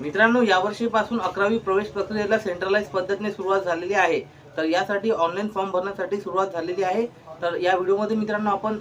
मित्रांनो यावर्षीपासून अकरावी प्रवेश प्रक्रियेला सेंट्रलाइज पद्धतीने सुरुवात झालेली आहे. तर यासाठी ऑनलाईन फॉर्म भरण्यासाठी सुरुवात झालेली आहे. तर या व्हिडिओमध्ये मित्रांनो आपण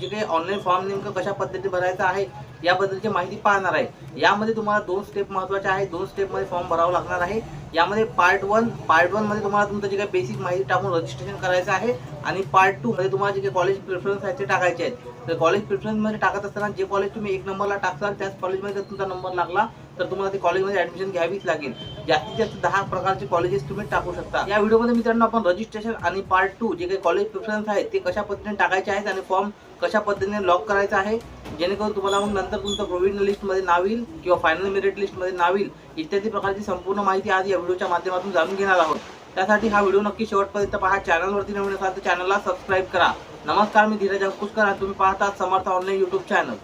जे काही ऑनलाईन फॉर्म नेमकं कशा पद्धतीने भरायचा आहे याबद्दलची माहिती पाहणार आहे. यामध्ये तुम्हाला दोन स्टेप महत्त्वाचे आहेत. दोन स्टेपमध्ये फॉर्म भरावा लागणार आहे. यामध्ये पार्ट वन पार्ट वनमध्ये तुम्हाला तुमचं जे काही बेसिक माहिती टाकून रजिस्ट्रेशन करायचं आहे आणि पार्ट टूमध्ये तुम्हाला जे काही कॉलेज प्रिफरन्स आहे ते टाकायचे आहेत. तर कॉलेज प्रिफरन्समध्ये टाकत असताना जे कॉलेज तुम्ही एक नंबरला टाकसाल त्याच कॉलेजमध्ये जर तुमचा नंबर लागला तर तुम्हाला ते कॉलेजमध्ये ॲडमिशन घ्यावीच लागेल. जास्तीत जास्त दहा प्रकारचे कॉलेजेस तुम्ही टाकू शकता. या व्हिडिओमध्ये मित्रांनो आपण रजिस्ट्रेशन आणि पार्ट टू जे काही कॉलेज प्रिफरन्स आहे ते कशा पद्धतीने टाकायचे आहेत आणि फॉर्म कशा पद्धतीने लॉक करायचा आहे जेणेकरून तुम्हाला मग नंतर तुमचं प्रोव्हिजनल लिस्टमध्ये नाव येईल किंवा फायनल मेरिट लिस्टमध्ये नाव येईल इत्यादी प्रकारची संपूर्ण माहिती आज या व्हिडिओच्या माध्यमातून जाणून घेणार आहोत. त्यासाठी हा व्हिडिओ नक्की शेवटपर्यंत पहा. चॅनलवरती नवीन असाल तर चॅनलला सबस्क्राईब करा. नमस्कार मी धीरज अंकुशकर आणि तुम्ही पाहतात समर्थ ऑनलाईन यूट्यूब चॅनल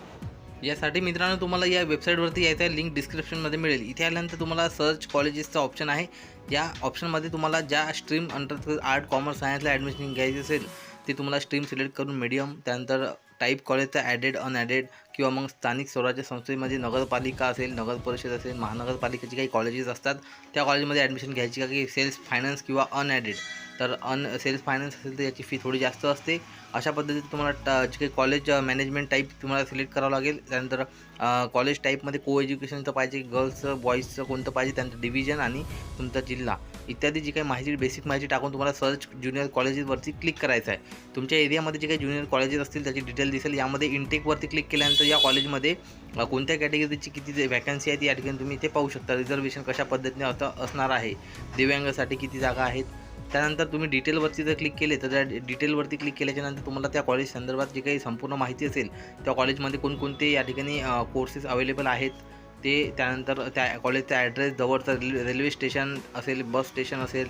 यासाठी मित्रांनो तुम्हाला या वेबसाईटवरती यायचं आहे. लिंक डिस्क्रिप्शनमध्ये मिळेल. इथे आल्यानंतर तुम्हाला सर्च कॉलेजेसचा ऑप्शन आहे. या ऑप्शनमध्ये तुम्हाला ज्या स्ट्रीम अंडर आर्ट कॉमर्स सायन्सला ॲडमिशन घ्यायची असेल ते तुम्हाला स्ट्रीम सिलेक्ट करून मीडियम त्यानंतर टाईप कॉलेजचा ॲडेड अनॲडेड किंवा मग स्थानिक स्वराज्य संस्थेमध्ये नगरपालिका असेल नगर परिषद असेल महानगरपालिकेची काही कॉलेजेस असतात त्या कॉलेजमध्ये ॲडमिशन घ्यायची का की सेल्फ फायनान्स किंवा अनॲडेड तर अन सेल्फ फायनान्स असेल तर याची फी थोडी जास्त असते. अशा पद्धतीत तुम्हाला ट- जे काही कॉलेज मॅनेजमेंट टाईप तुम्हाला सिलेक्ट करावं लागेल. त्यानंतर कॉलेज टाईपमध्ये को एज्युकेशनचं पाहिजे गर्ल्सचं बॉईजचं कोणतं पाहिजे त्यानंतर डिव्हिजन आणि तुमचा जिल्हा. इत्यादी जी काही माहिती बेसिक माहिती टाकून तुम्हाला सर्च ज्युनियर कॉलेजेसवरती क्लिक करायचं आहे. तुमच्या एरियामध्ये जे काही ज्युनियर कॉलेजेस असतील त्याची डिटेल दिसेल. यामध्ये इनटेकवरती क्लिक केल्यानंतर या कॉलेजमध्ये कोणत्या कॅटेगरीची किती व्हॅकन्सी आहे ती या ठिकाणी तुम्ही इथे पाहू शकता. रिझर्वेशन कशा पद्धतीने आता असणार आहे? दिव्यांगासाठी किती जागा आहेत? त्यानंतर तुम्ही डिटेलवरती जर क्लिक केले तर त्या डिटेलवरती क्लिक केल्याच्यानंतर तुम्हाला त्या कॉलेज संदर्भात जी काही संपूर्ण माहिती असेल त्या कॉलेजमध्ये कोणकोणते या ठिकाणी कोर्सेस अवेलेबल आहेत? ते त्यानंतर त्या कॉलेजचा ॲड्रेस जवळचं रेल्वे रेल्वे स्टेशन असेल बस स्टेशन असेल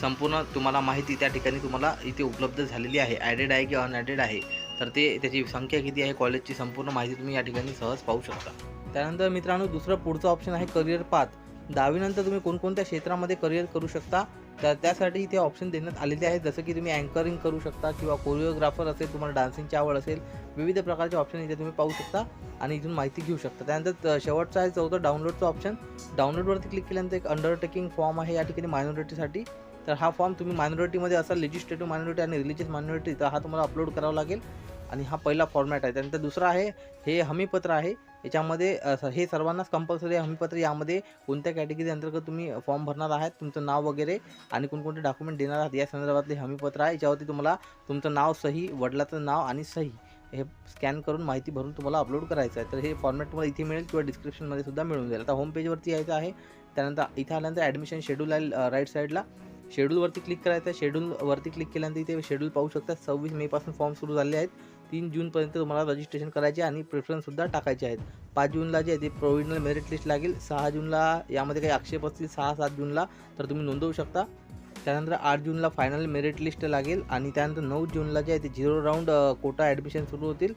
संपूर्ण तुम्हाला माहिती त्या ठिकाणी तुम्हाला इथे उपलब्ध झालेली आहे. ॲडेड आहे की अनॲडेड आहे. तर ते त्याची संख्या किती आहे कॉलेजची संपूर्ण माहिती तुम्ही या ठिकाणी सहज पाहू शकता. त्यानंतर मित्रांनो दुसरं पुढचं ऑप्शन आहे करिअर पाथ दहावीनंतर तुम्ही कोणकोणत्या क्षेत्रामध्ये करिअर करू शकता? तर त्यासाठी इथे ऑप्शन देण्यात आलेले आहेत. जसं की तुम्ही अँकरिंग करू शकता किंवा कोरिओग्राफर असेल तुम्हाला डान्सिंगची आवड असेल विविध प्रकारचे ऑप्शन इथे तुम्ही पाहू शकता आणि इथून माहिती घेऊ शकता. त्यानंतर शेवटचा शेवटचं आहे चौथं डाउनलोडचं ऑप्शन डाउनलोडवरती क्लिक केल्यानंतर एक अंडरटेकिंग फॉर्म आहे या ठिकाणी मायनॉरिटीसाठी तर हा फॉर्म तुम्ही मायनॉरिटीमध्ये असाल लेजिस्लेटिव्ह मायनॉरिटी आणि रिलिजियस मायनॉरिटी तर हा तुम्हाला अपलोड करावा लागेल. आणि हा पहिला फॉर्मॅट आहे. त्यानंतर दुसरा आहे हे हमीपत्र आहे. याच्यामध्ये स- हे सर्वांनाच कंपल्सरी हमीपत्र यामध्ये कोणत्या कॅटेगरी अंतर्गत तुम्ही फॉर्म भरणार आहात तुमचं नाव वगैरे आणि कोणकोणते डॉक्युमेंट देणार आहात या संदर्भातले हमीपत्र आहे. याच्यावरती तुम्हाला तुमचं नाव सही वडिलाचं नाव आणि सही हे स्कॅन करून माहिती भरून तुम्हाला अपलोड करायचं आहे. तर हे फॉर्मॅट तुम्हाला इथे मिळेल किंवा डिस्क्रिप्शनमध्ये सुद्धा मिळून जाईल. आता होम पेजवरती यायचं आहे. त्यानंतर इथे आल्यानंतर ॲडमिशन शेड्यूल आहे राईट साईडला शेड्यूलवरती क्लिक करायचं आहे. शेड्यूलवरती क्लिक केल्यानंतर इथे शेड्यूल पाहू शकता. सव्वीस मेपासून फॉर्म सुरू झाले आहेत. तीन जूनपर्यंत तुम्हाला रजिस्ट्रेशन करायचे आणि प्रेफरन्ससुद्धा टाकायचे आहेत. पाच जूनला जे आहे ते प्रोव्हिजनल मेरिट लिस्ट लागेल. सहा जूनला यामध्ये काही आक्षेप असतील सहा सात जूनला तर तुम्ही नोंदवू शकता. त्यानंतर आठ जूनला फायनल मेरिट लिस्ट लागेल आणि त्यानंतर नऊ जूनला जे आहे ते झिरो राऊंड कोटा ॲडमिशन सुरू होतील.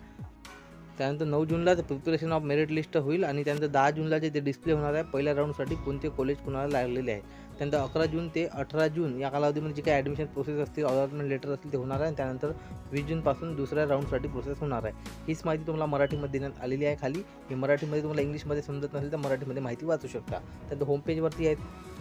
त्यानंतर नऊ जूनला प्रिपरेशन ऑफ मेरिट लिस्ट होईल आणि त्यानंतर दहा जूनला जे ते डिस्प्ले होणार आहे. पहिल्या राऊंडसाठी कोणते कॉलेज कुणाला लागलेले आहे. त्यानंतर अकरा जून ते अठरा जून या कालावधीमध्ये जे काही ॲडमिशन प्रोसेस असतील अलॉटमेंट लेटर असतील ते होणार आहे आणि त्यानंतर वीस जूनपासून दुसऱ्या राऊंडसाठी प्रोसेस होणार आहे. हीच माहिती तुम्हाला मराठीमध्ये देण्यात आलेली आहे खाली. ही मराठीमध्ये तुम्हाला इंग्लिशमध्ये समजत नसेल तर मराठीमध्ये माहिती वाचू शकता. त्यानंतर होमपेजवरती आहेत.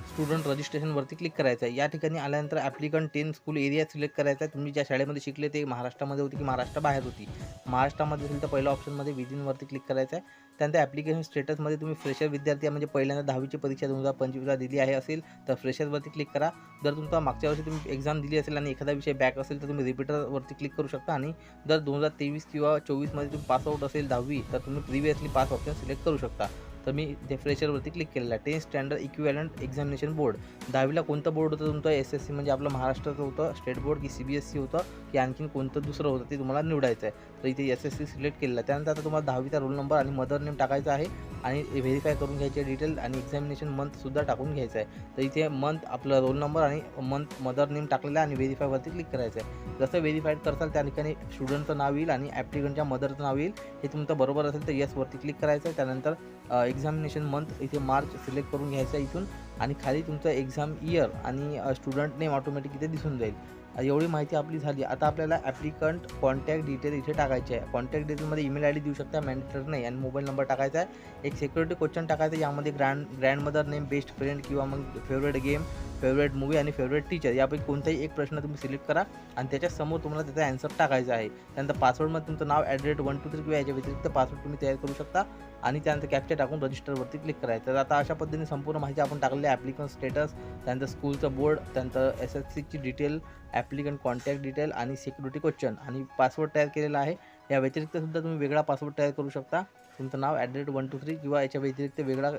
स्टुडंट रजिस्ट्रेशनवरती क्लिक करायचं आहे या ठिकाणी आल्यानंतर applicant ten school area select करायचा आहे तुम्ही ज्या शाळेमध्ये शिकले ते महाराष्ट्रामध्ये होती की महाराष्ट्राबाहेर होती. महाराष्ट्रामध्ये असेल तर पहिल्या ऑप्शनमध्ये विदिनवरती क्लिक करायचं आहे त्यानंतर ॲप्लिकेशन स्टेटसमध्ये तुम्ही फ्रेशर विद्यार्थी आहे, म्हणजे पहिल्यांदा दहावीची परीक्षा दोन हजार पंचवीसला दिली आहे असेल तर फ्रेशरवरती क्लिक करा. जर तुमचा मागच्या वर्षी तुम्ही एक्झाम दिली असेल आणि एखादा विषय बॅक असेल तर तुम्ही रिपीटरवरती क्लिक करू शकता. आणि जर दोन हजार तेवीस किंवा चोवीसमध्ये तुम्ही पासआउट असेल दहावी तर तुम्ही प्रिव्हियसली पास ऑप्शन सिलेक्ट करू शकता. तर मी ते फ्रेशरवरती क्लिक केलेला ten standard equivalent examination board दहावीला कोणतं बोर्ड होतं तुमचं? एस एस सी म्हणजे आपलं महाराष्ट्राचं होतं स्टेट बोर्ड की सी बी एस सी होतं की आणखीन कोणतं दुसरं होतं ते तुम्हाला निवडायचं आहे तर इथे एस एस सी सिलेक्ट केलेलं. आहे त्यानंतर आता तुम्हाला दहावीचा रोल नंबर आणि मदर नेम टाकायचा आहे आणि व्हेरीफाय करून घ्यायचे डिटेल आणि एक्झामिनेशन मंथसुद्धा टाकून घ्यायचं आहे. तर इथे मंथ आपलं रोल नंबर आणि मंथ मदर नेम टाकलेलं आहे आणि व्हेरीफायवरती क्लिक करायचं आहे. जसं व्हेरीफाईड करताल त्या ठिकाणी स्टुडंटचं नाव येईल आणि ॲप्लिकंटच्या मदरचं नाव येईल. हे तुमचं बरोबर असेल तर येसवरती क्लिक करायचं आहे. त्यानंतर एक्झामिनेशन मंथ इथे मार्च सिलेक्ट करून घ्यायचं आहे इथून आणि खाली तुमचं एक्झाम इयर आणि स्टुडंट नेम ऑटोमॅटिक इथे दिसून जाईल. एवढी माहिती आपली झाली. आता आपल्याला ॲप्लिकंट कॉन्टॅक्ट डिटेल इथे टाकायचे आहे. कॉन्टॅक्ट डिटेलमध्ये ईमेल आय डी देऊ शकता मॅनेजर नाही आणि मोबाईल नंबर टाकायचा आहे. एक सिक्युरिटी क्वेश्चन टाकायचं आहे. यामध्ये grand grandmother name best friend किंवा मग फेवरेट गेम फेवरेट मूवी आणि फेवरेट टीचर यापैकी कोणताही एक प्रश्न तुम्ही सिलेक्ट करा आणि त्याच्यासमोर तुम्हाला त्याचा आन्सर टाकायचा आहे. त्यानंतर पासवर्डमध्ये तुमचं नाव at the rate one two three किंवा याच्या व्यतिरिक्त पासवर्ड तुम्ही तयार करू शकता आणि त्यानंतर कॅप्चर टाकून रजिस्टरवरती क्लिक करायचं. तर आता अशा पद्धतीने संपूर्ण माहिती आपण टाकलेली आहे. ॲप्लिकन स्टेटस त्यानंतर स्कूलचं बोर्ड त्यानंतर एस एस सीची डिटेल ॲप्लिकंट कॉन्टॅक्ट डिटेल आणि सिक्युरिटी क्वेश्चन आणि पासवर्ड तयार केलेला आहे. या व्यतिरिक्त सुद्धा तुम्ही वेगळा पासवर्ड तयार करू शकता. तुमचं नाव ॲट वन टू थ्री किंवा याच्या व्यतिरिक्त वेगळा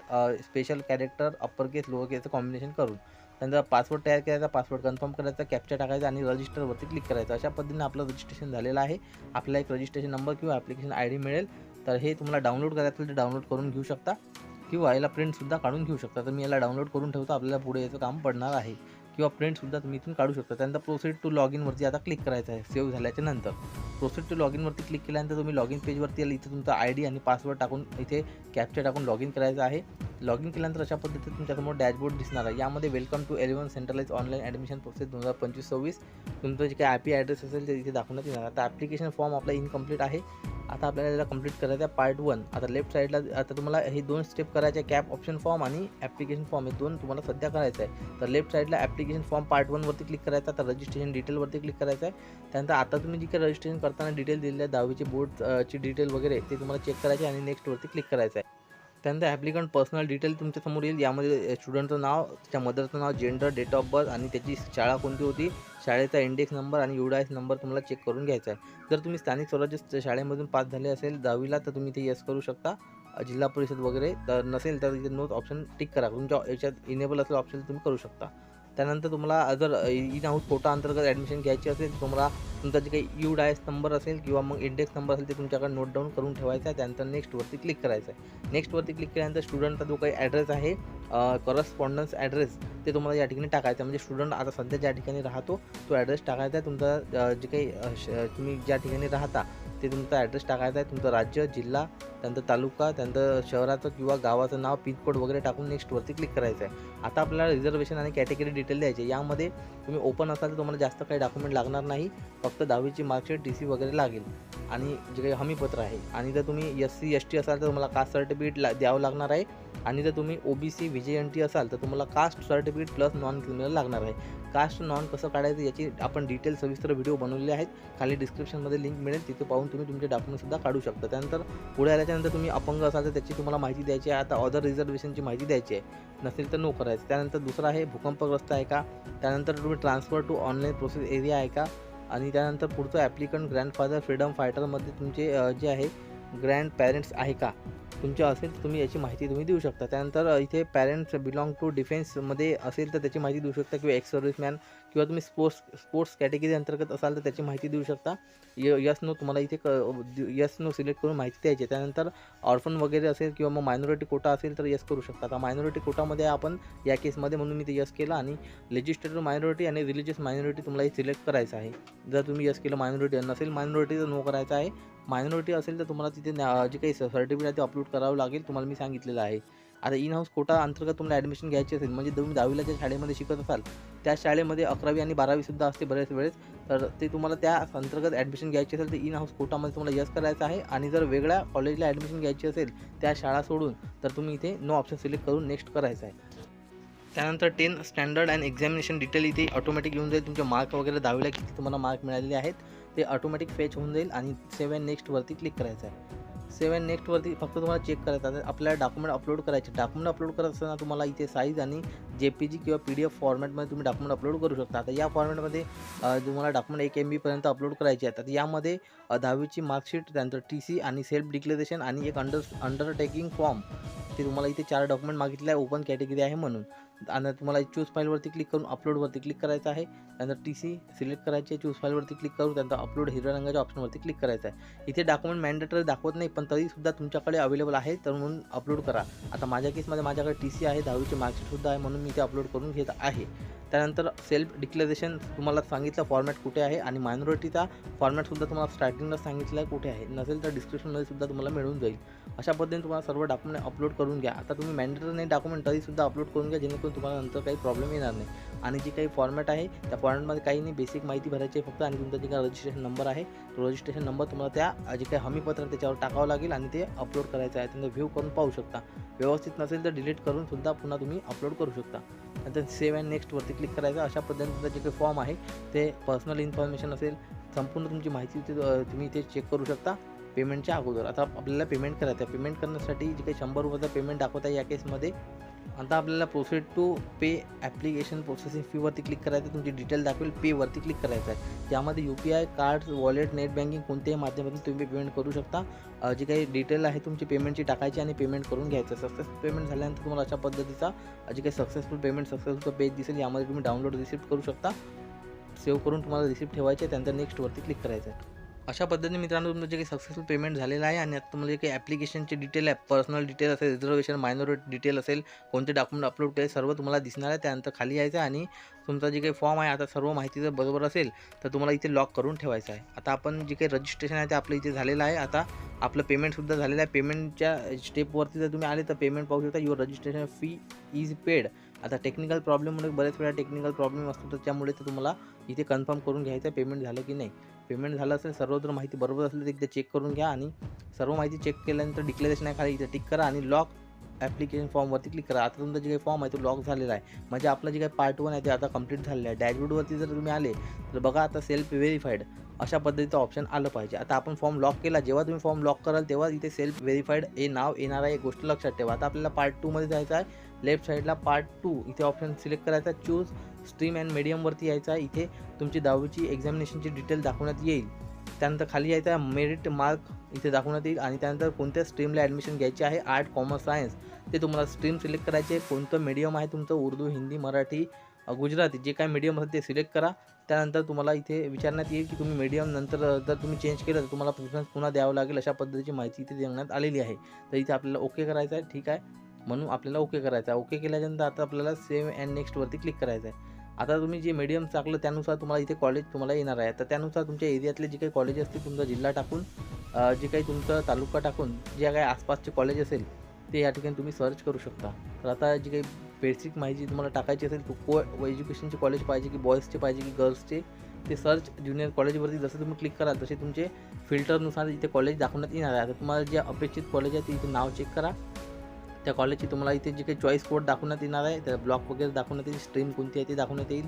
special character upper case lower केसचं combination करून. त्यांचा पासवर्ड तयार करायचा पासवर्ड कन्फर्म करायचा कॅप्चर टाकायचा आणि रजिस्टरवरती क्लिक करायचं. अशा पद्धतीने आपलं रजिस्ट्रेशन झालेलं आहे. आपल्याला एक रजिस्ट्रेशन नंबर किंवा ॲप्लिकेशन आय डी मिळेल. तर हे तुम्हाला डाउनलोड करायचं असेल तर डाउनलोड करून घेऊ शकता. किंवा याला प्रिंटसुद्धा काढून घेऊ शकता. तर मी याला डाउनलोड करून ठेवतो. आपल्याला पुढे याचं काम पडणार आहे. किंवा प्रिंटसुद्धा तुम्ही इथून काढू शकता. त्यानंतर प्रोसेड टू लॉग इनवरती आता क्लिक करायचं आहे सेव्ह झाल्याच्यानंतर. प्रोसेड टू लॉग इनवरती क्लिक केल्यानंतर तुम्ही लॉग इन पेजवरती आलं इथे तुमचा आय डी आणि पासवर्ड टाकून इथे कॅप्चर टाकून लॉग इन करायचं आहे. लॉग इन केल्यानंतर अशा पद्धतीने तुमच्यासमोर डॅशबोर्ड दिसणार आहे. यामध्ये welcome to eleven centralize online admission process दोन हजार पंचवीस सव्वीस. तुमचं जे काही आय पी ॲड्रेस असेल ते इथे दाखवण्यात येणार आता ॲप्लिकेशन फॉर्म आपला इनकम्प्लीट आहे. आता आपल्याला याला कंप्लीट करायचं आहे पार्ट वन आता लेफ्ट साईडला आता तुम्हाला हे दोन स्टेप करायचे आहे कॅप ऑप्शन फॉर्म आणि ॲप्लिकेशन फॉर्म हे दोन तुम्हाला सध्या करायचं आहे. तर लेफ्ट साईडला ॲप्लिकेशन फॉर्म पार्ट वनवरती क्लिक करायचं तर रजिस्ट्रेशन डिटेलवरती क्लिक करायचं आहे. त्यानंतर आता तुम्ही जी काही रजिस्ट्रेशन करताना डिटेल दिलेली आहे दहावीची बोर्डची डिटेल वगैरे ते तुम्हाला चेक करायचे आणि नेक्स्टवरती क्लिक करायचं आहे. त्यानंतर ॲप्लिकंट पर्सनल डिटेल तुमच्यासमोर येईल. यामध्ये स्टुडंटचं नाव त्याच्या मदरचं नाव जेंडर डेट ऑफ बर्थ आणि त्याची शाळा कोणती होती शाळेचा इंडेक्स नंबर आणि युडायस नंबर तुम्हाला चेक करून घ्यायचा आहे. जर तुम्ही स्थानिक स्वराज्य शाळेमधून पास झाले असेल दहावीला तर तुम्ही ते यस करू शकता. जिल्हा परिषद वगैरे तर नसेल तर इथे नोट ऑप्शन टिक करा. तुमच्या याच्यात इनेबल असेल ऑप्शन तुम्ही करू शकता. त्यानंतर तुम्हाला जर इन हाऊस कोटा अंतर्गत ॲडमिशन घ्यायची असेल तुम्हाला तुमचा जे काही यू डायस नंबर असेल किंवा मग इंडेक्स नंबर असेल ते तुमच्याकडे नोट डाऊन करून ठेवायचा आहे. त्यानंतर नेक्स्टवरती क्लिक करायचं आहे. नेक्स्टवरती क्लिक केल्यानंतर स्टुडंटचा जो काही ॲड्रेस आहे करस्पॉन्डन्स ॲड्रेस ते तुम्हाला या ठिकाणी टाकायचं आहे. म्हणजे स्टुडंट आता सध्या ज्या ठिकाणी राहतो तो ॲड्रेस टाकायचा आहे. तुमचा जे काही श- तुम्ही ज्या ठिकाणी राहता ते तुमचा ॲड्रेस टाकायचा आहे. तुमचं राज्य जिल्हा त्यानंतर तालुका त्यानंतर शहराचं किंवा गावाचं नाव पिनकोड वगैरे टाकून नेक्स्टवरती क्लिक करायचं आहे आता आपल्याला रिझर्वेशन आणि कॅटेगरी डिटेल द्यायचे यामध्ये तुम्ही ओपन असाल तर तुम्हाला जास्त काही डॉक्युमेंट लागणार नाही. फक्त दहावीची मार्कशीट टी सी वगैरे लागेल. आणि जे काही हमीपत्र आहे. आणि जर तुम्ही एस सी एस टी असाल तर तुम्हाला कास्ट सर्टिफिकेट ला द्यावं लागणार आहे. आणि जर तुम्ही O B C V N T असाल तर तुम्हाला caste certificate plus non criminal लागणार आहे. कास्ट नॉन कसं काढायचं याची आपण डिटेल सविस्तर व्हिडिओ बनवलेले आहेत. खाली डिस्क्रिप्शनमध्ये लिंक मिळेल. तिथे पाहून तुम्ही तुमचे डॉक्युमेंटसुद्धा काढू शकता. त्यानंतर पुढे आल्याच्यानंतर तुम्ही अपंग असाल तर त्याची तुम्हाला माहिती द्यायची आहे. आता अदर रिझर्वेशनची माहिती द्यायची आहे. नसेल तर नो करायचं. त्यानंतर दुसरं आहे भूकंपग्रस्त आहे का? त्यानंतर तुम्ही transfer to online process area आहे का? आणि त्यानंतर पुढचं ॲप्लिकंट ग्रँडफादर फ्रीडम फायटरमध्ये तुमचे जे आहे ग्रँड पॅरेंट्स आहे का? तुमच्या असेल तर तुम्ही याची माहिती तुम्ही देऊ शकता. त्यानंतर इथे पॅरेंट्स बिलॉंग टू डिफेन्समध्ये असेल तर त्याची माहिती देऊ शकता किंवा एक्स सर्व्हिसमॅन किंवा तुम्ही स्पोर्ट्स स्पोर्ट्स कॅटेगरी अंतर्गत असाल तर त्याची माहिती देऊ शकता. य यस नो तुम्हाला इथे क यस नो सिलेक्ट करून माहिती द्यायची. आहे. त्यानंतर ऑर्फन वगैरे असेल किंवा मग मायनॉरिटी कोटा असेल तर यस करू शकता. आता मायनॉरिटी कोटामध्ये आपण या केसमध्ये म्हणून मी ते यस केलं आणि लेजिस्ट्रेटर मायनॉरिटी आणि रिलिजियस मायनॉरिटी तुम्हाला हे सिलेक्ट करायचं आहे. जर तुम्ही यस केलं मायनॉरिटी नसेल मायनॉरिटी तर नो करायचं आहे. मायनॉरिटी असेल तर तुम्हाला तिथे जे काही सर्टिफिकेट आहे ते अपलोड करावं लागेल तुम्हाला मी सांगितलेलं आहे. आता इन हाऊस कोटा अंतर्गत तुम्हाला ॲडमिशन घ्यायची असेल म्हणजे तुम्ही दहावीला ज्या शाळेमध्ये शिकत असाल त्या शाळेमध्ये अकरावी आणि बारावीसुद्धा असते बऱ्याच वेळेस. तर ते तुम्हाला त्या अंतर्गत ॲडमिशन घ्यायची असेल तर इन हाऊस कोटामध्ये तुम्हाला यस करायचं आहे. आणि जर वेगळ्या कॉलेजला ॲडमिशन घ्यायची असेल त्या शाळा सोडून तर तुम्ही इथे नो ऑप्शन सिलेक्ट करून नेक्स्ट करायचं आहे. त्यानंतर ten standard and examination detail इथे ऑटोमॅटिक येऊन जाईल. तुमचे मार्क वगैरे दहावीला किती तुम्हाला मार्क मिळालेले आहेत ते ऑटोमॅटिक फेच होऊन जाईल आणि सेवन नेक्स्टवरती क्लिक करायचं आहे. सेवन नेक्स्टवरती फक्त तुम्हाला चेक करायचं आहे. आपल्याला डॉक्युमेंट अपलोड करायचे. डॉक्युमेंट अपलोड करत असताना तुम्हाला इथे साईज आणि जे पी जी किंवा पी डी एफ फॉर्मॅटमध्ये तुम्ही डॉक्युमेंट अपलोड करू शकता. आता या फॉर्मॅटमध्ये तुम्हाला डॉक्युमेंट एक एम बीपर्यंत अपलोड करायचे आहेत. तर यामध्ये दहावीची मार्कशीट त्यानंतर टी सी आणि सेल्फ डिक्लेरेशन आणि एक अंडर अंडरटेकिंग फॉर्म ते तुम्हाला इथे चार डॉक्युमेंट मागितले आहे. ओपन कॅटेगरी आहे म्हणून. आणि तुम्हाला चूज फाईलवरती क्लिक करून अपलोडवरती क्लिक करायचं आहे. त्यानंतर टी सी सिलेक्ट करायची चूज फाईलवरती क्लिक करून त्यानंतर अपलोड हिरव्या रंगाच्या ऑप्शनवरती क्लिक करायचं आहे. इथे डॉक्युमेंट मॅन्डेटरी दाखवत नाही पण तरीसुद्धा तुमच्याकडे अवेलेबल आहे तर म्हणून अपलोड करा. आता माझ्या केसमध्ये माझ्याकडे टी सी आहे दहावीची मार्कशीटसुद्धा आहे म्हणून मी ते अपलोड करून घेत आहे. त्यानंतर सेल्फ डिक्लेरेशन तुम्हाला सांगितलं फॉर्मॅट कुठे आहे आणि मायनॉरिटीचा फॉर्मॅटसुद्धा तुम्हाला स्टार्टिंगला सांगितलं आहे कुठे आहे. नसेल तर डिस्क्रिप्शनमध्ये सुद्धा तुम्हाला मिळून जाईल. अशा पद्धतीने तुम्हाला सर्व डॉक्युमेंट अपलोड करून घ्या. आता तुम्ही मॅन्डेटरी नाही डॉक्युमेंट तरीसुद्धा अपलोड करून घ्या जेणेकरून तुम्हाला नंतर काही प्रॉब्लेम येणार नाही. आणि जी काही फॉर्मॅट आहे त्या फॉर्मॅटमध्ये काही नाही बेसिक माहिती भरायची आहे फक्त आणि तुमचा जे काही रजिस्ट्रेशन नंबर आहे. तो रजिस्ट्रेशन नंबर तुम्हाला त्या जे काही हमीपत्र त्याच्यावर टाकावं लागेल आणि ते अपलोड करायचं आहे. तुम्ही व्ह्यू करून पाहू शकता. व्यवस्थित नसेल तर डिलीट करून सुद्धा पुन्हा तुम्ही अपलोड करू शकता. नंतर सेव्ह अँड नेक्स्टवरती क्लिक करायचं. अशा पद्धतीचा जे काही फॉर्म आहे ते पर्सनल इन्फॉर्मेशन असेल संपूर्ण तुमची माहिती ते तुम्ही इथे चेक करू शकता पेमेंटच्या अगोदर. आता आपल्याला पेमेंट करायचं आहे. पेमेंट करण्यासाठी जे काही शंभर रुपयाचा पेमेंट दाखवत आहे या केसमध्ये आता आपल्याला proceed to pay application processing फीवरती click करायचं आहे. तुमची डिटेल दाखवेल. पेवरती क्लिक करायचं आहे. त्यामध्ये U P I card wallet net banking कोणत्याही माध्यमातून तुम्ही पेमेंट करू शकता. जी काही डिटेल आहे तुमची पेमेंटची टाकायची आणि पेमेंट करून घ्यायचं सक्सेसफुल पेमेंट झाल्यानंतर तुम्हाला अशा पद्धतीचा जे जी काही सक्सेसफुल पेमेंट सक्सेसफुल पेज दिसेल यामध्ये तुम्ही डाउनलोड रिसिप्ट करू शकता. सेव्ह करून तुम्हाला रिसिप्ट ठेवायचे आहे. त्यानंतर नेक्स्टवरती क्लिक करायचं आहे. अशा पद्धतीने मित्रांनो तुमचं जे काही सक्सेसफुल पेमेंट झालेलं आहे आणि आता तुम्हाला जे काही ॲप्लिकेशनचे डिटेल आहे पर्सनल डिटेल असेल रिझर्वेशन मायनॉरिटी डिटेल असेल कोणते डॉक्युमेंट अपलोड केले सर्व तुम्हाला दिसणार आहे. त्यानंतर खाली यायचं आहे आणि तुमचा जे काही फॉर्म आहे आता सर्व माहिती जर बरोबर असेल तर तुम्हाला इथे लॉक करून ठेवायचं आहे. आता आपण जे काही रजिस्ट्रेशन आहे ते आपलं इथे झालेलं आहे. आता आपलं पेमेंटसुद्धा झालेलं आहे. पेमेंटच्या स्टेपवरती जर तुम्ही आले तर पेमेंट पाहू शकता your registration fee is paid आता टेक्निकल प्रॉब्लेममुळे बऱ्याच वेळा टेक्निकल प्रॉब्लेम असतो तर त्यामुळे ते तुम्हाला इथे कन्फर्म करून घ्यायचं आहे पेमेंट झालं की नाही. पेमेंट झालं असेल सर्व जर माहिती बरोबर असेल तर एकदा चेक करून घ्या आणि सर्व माहिती चेक केल्यानंतर डिक्लेरेशन आहे खाली इथे टिक करा आणि लॉक ॲप्लिकेशन फॉर्मवरती क्लिक करा. आता तुमचा जे काही फॉर्म आहे तो लॉक झालेला आहे. म्हणजे आपलं जे काही पार्ट वन आहे ते आता कंप्लीट झालेलं आहे. डॅशबोर्डवरती जर तुम्ही आले तर बघा आता सेल्फ व्हेरीफाईड अशा पद्धतीचं ऑप्शन आलं पाहिजे. आता आपण फॉर्म लॉक केला. जेव्हा तुम्ही फॉर्म लॉक कराल तेव्हा इथे सेल्फ व्हेरीफाईड हे नाव येणार आहे. गोष्ट लक्षात ठेवा. आता आपल्याला पार्ट टूमध्ये जायचं आहे. लेफ्ट साईडला पार्ट टू इथे ऑप्शन सिलेक्ट करायचा. चूज स्ट्रीम अँड मीडियमवरती यायचा. इथे तुमची दहावीची एक्झामिनेशनची डिटेल दाखवण्यात येईल. त्यानंतर खाली यायचा मेरिट मार्क इथे दाखवण्यात येईल. आणि त्यानंतर कोणत्या स्ट्रीमला ॲडमिशन घ्यायची आहे? आर्ट कॉमर्स सायन्स ते तुम्हाला स्ट्रीम सिलेक्ट करायचे कोणतं मीडियम आहे तुमचं? उर्दू हिंदी मराठी गुजराती. जे काय मीडियम असेल ते सिलेक्ट करा. त्यानंतर तुम्हाला इथे विचारण्यात येईल की तुम्ही मीडियम नंतर जर तुम्ही चेंज केलं तर तुम्हाला प्रिफरन्स पुन्हा द्यावं लागेल अशा पद्धतीची माहिती इथे देण्यात आलेली आहे. तर इथे आपल्याला ओके करायचं आहे. ठीक आहे? म्हणून आपल्याला ओके करायचं आहे. ओके केल्यानंतर आता आपल्याला सेव्ह अँड नेक्स्टवरती क्लिक करायचं आहे. आता तुम्ही जे मीडियम टाकलं त्यानुसार तुम्हाला इथे कॉलेज तुम्हाला येणार आहे. तर त्यानुसार तुमच्या एरियातले जे काही कॉलेज असतील तुमचा जिल्हा टाकून जे काही तुमचं तालुका टाकून जे काही आसपासचे कॉलेज असेल ते या ठिकाणी तुम्ही सर्च करू शकता. तर आता जी काही बेसिक माहिती तुम्हाला टाकायची असेल को एज्युकेशनचे कॉलेज पाहिजे की बॉईजचे पाहिजे की गर्ल्सचे ते सर्च ज्युनियर कॉलेजवरती जसं तुम्ही क्लिक कराल तसे तुमचे फिल्टरनुसार इथे कॉलेज दाखवण्यात येणार आहे. आता तुम्हाला जे अपेक्षित कॉलेज आहे ते इथे नाव चेक करा. त्या कॉलेजची तुम्हाला इथे जे काही चॉईस कोड दाखवण्यात येणार आहे त्या ब्लॉक वगैरे दाखवण्यात येईल स्ट्रीम कोणती आहे ते दाखवण्यात येईल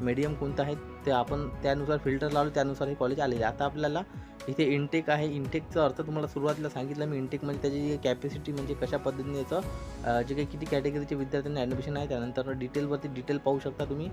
मीडियम कोणतं आहे ते आपण त्यानुसार फिल्टर लावलं त्यानुसार हे कॉलेज आलेले आता आपल्याला इथे इंटेक आहे. इंटेकचा अर्थ तुम्हाला सुरुवातीला सांगितलं मी इंटेक म्हणजे त्याची जी कॅपॅसिटी म्हणजे कशा पद्धतीने याचं जे काही किती कॅटेगरीचे विद्यार्थ्यांना ॲडमिशन आहे त्यानंतर डिटेलवरती डिटेल पाहू शकता तुम्ही.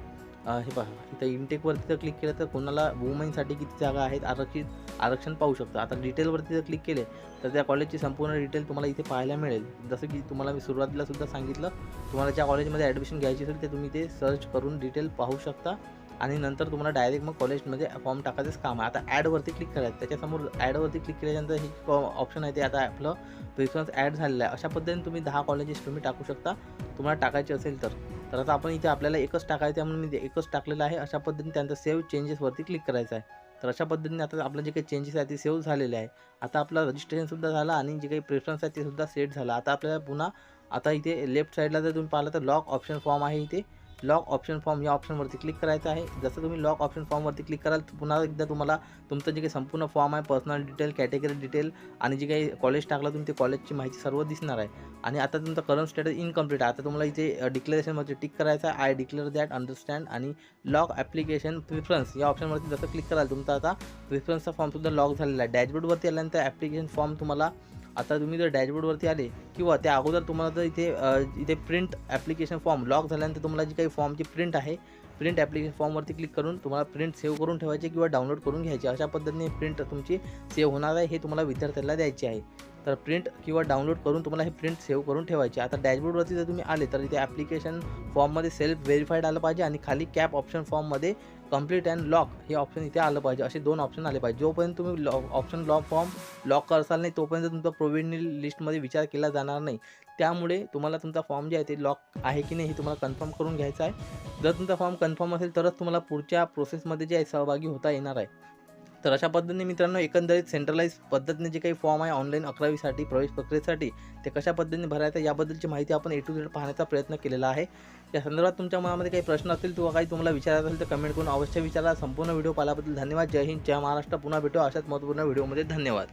हे पहा इथं इनटेकवरती जर क्लिक केलं तर कोणाला वुमेनसाठी किती जागा आहेत आरक्षित आरक्षण पाहू शकता. आता डिटेलवरती जर क्लिक केले तर त्या कॉलेजची संपूर्ण डिटेल तुम्हाला इथे पाहायला मिळेल. जसं की तुम्हाला मी सुरुवातीला सुद्धा सांगितलं तुम्हाला ज्या कॉलेजमध्ये ॲडमिशन घ्यायची असेल ते तुम्ही ते सर्च करून डिटेल पाहू शकता. आणि नंतर तुम्हाला डायरेक्ट मग कॉलेजमध्ये फॉर्म टाकायचंच काम आहे. आता ॲडवरती क्लिक करायचं त्याच्यासमोर ॲडवरती क्लिक केल्यानंतर हे ऑप्शन आहे ते आता आपलं प्रिफरन्स ॲड झालेलं आहे. अशा पद्धतीने तुम्ही दहा कॉलेजेस तुम्ही टाकू शकता. तुम्हाला टाकायचे असेल तर. तर आता आपण इथे आपल्याला एकच टाकायचं आहे म्हणून मी ते एकच टाकलेलं आहे. अशा पद्धतीने त्यानंतर सेव्ह चेंजेसवरती क्लिक करायचं आहे. तर अशा पद्धतीने आता आपलं जे काही चेंजेस आहे ते सेव्ह झालेले आहे. आता आपलं रजिस्ट्रेशनसुद्धा झालं आणि जे काही प्रेफरन्स आहे ते सुद्धा सेट झालं. आता आपल्याला पुन्हा आता इथे लेफ्ट साईडला जर तुम्ही पाहिलं तर लॉक ऑप्शन फॉर्म आहे इथे. लॉक ऑप्शन फॉर्म या ऑप्शनवरती क्लिक करायचं आहे. जसं तुम्ही लॉक ऑप्शन फॉर्मवरती क्लिक कराल पुन्हा एकदा तुम्हाला तुमचं जे काही संपूर्ण फॉर्म आहे पर्सनल डिटेल कॅटेगरी डिटेल आणि जे काही कॉलेज टाकलं तुम्ही ते कॉलेजची माहिती सर्व दिसणार आहे. आणि आता तुमचं करंट स्टेटस इनकम्प्लीट आहे. आता तुम्हाला इथे डिक्लेरेशनमध्ये टिक करायचं आहे. आय डिक्लेअर दॅट अंडरस्टँड आणि लॉक ॲप्लिकेशन प्रिफरन्स या ऑप्शनवरती जसं क्लिक कराल तुमचा आता प्रिफरन्सचा फॉर्मसुद्धा लॉक झालेला आहे. डॅशबोर्डवरती आल्यानंतर ॲप्लिकेशन फॉर्म तुम्हाला आता तुम्ही जर डॅशबोर्डवरती आले किंवा त्या अगोदर तुम्हाला जर इथे इथे प्रिंट ॲप्लिकेशन फॉर्म लॉक झाल्यानंतर तुम्हाला जी काही फॉर्मची प्रिंट आहे प्रिंट ॲप्लिकेशन फॉर्मवरती क्लिक करून तुम्हाला प्रिंट सेव्ह करून ठेवायची किंवा डाउनलोड करून घ्यायची. अशा पद्धतीने प्रिंट तुमची सेव्ह होणार आहे हे तुम्हाला विद्यार्थ्याला द्यायची आहे. तर प्रिंट किंवा डाउनलोड करून तुम्हाला हे प्रिंट सेव्ह करून ठेवायचे. आता डॅशबोर्डवरती जर तुम्ही आले तर इथे ॲप्लिकेशन फॉर्ममध्ये सेल्फ व्हेरीफाईड आलं पाहिजे आणि खाली कॅप ऑप्शन फॉर्ममध्ये कंप्लीट अँड लॉक हे ऑप्शन इथे आलं पाहिजे. असे दोन ऑप्शन आले पाहिजे. जोपर्यंत तुम्ही law option lock form lock करसाल नाही तोपर्यंत तुमचा प्रोव्हिडनल लिस्टमध्ये विचार केला जाणार नाही. त्यामुळे तुम्हाला तुमचा फॉर्म जे आहे ते लॉक आहे की नाही हे तुम्हाला कन्फर्म करून घ्यायचं आहे. जर तुमचा फॉर्म कन्फर्म असेल तरच तुम्हाला पुढच्या प्रोसेसमध्ये जे आहे सहभागी होता येणार आहे. तर अशा पद्धतीने मित्रांनो एकंदरीत सेंट्रलाइज पद्धतीने जे काही फॉर्म आहे ऑनलाईन अकरावीसाठी प्रवेश प्रक्रियेसाठी ते कशा पद्धतीने भरायचं याबद्दलची माहिती आपण ए टू झेड पाहण्याचा प्रयत्न केलेला आहे. या संदर्भात तुमच्या मनामध्ये काही प्रश्न असतील किंवा काही तुम्हाला विचारायचं असेल तर कमेंट करून अवश्य विचारा. संपूर्ण व्हिडिओ पाहिल्याबद्दल धन्यवाद. जय हिंद जय महाराष्ट्र. पुन्हा भेटू अशाच महत्त्वपूर्ण व्हिडिओमध्ये. धन्यवाद.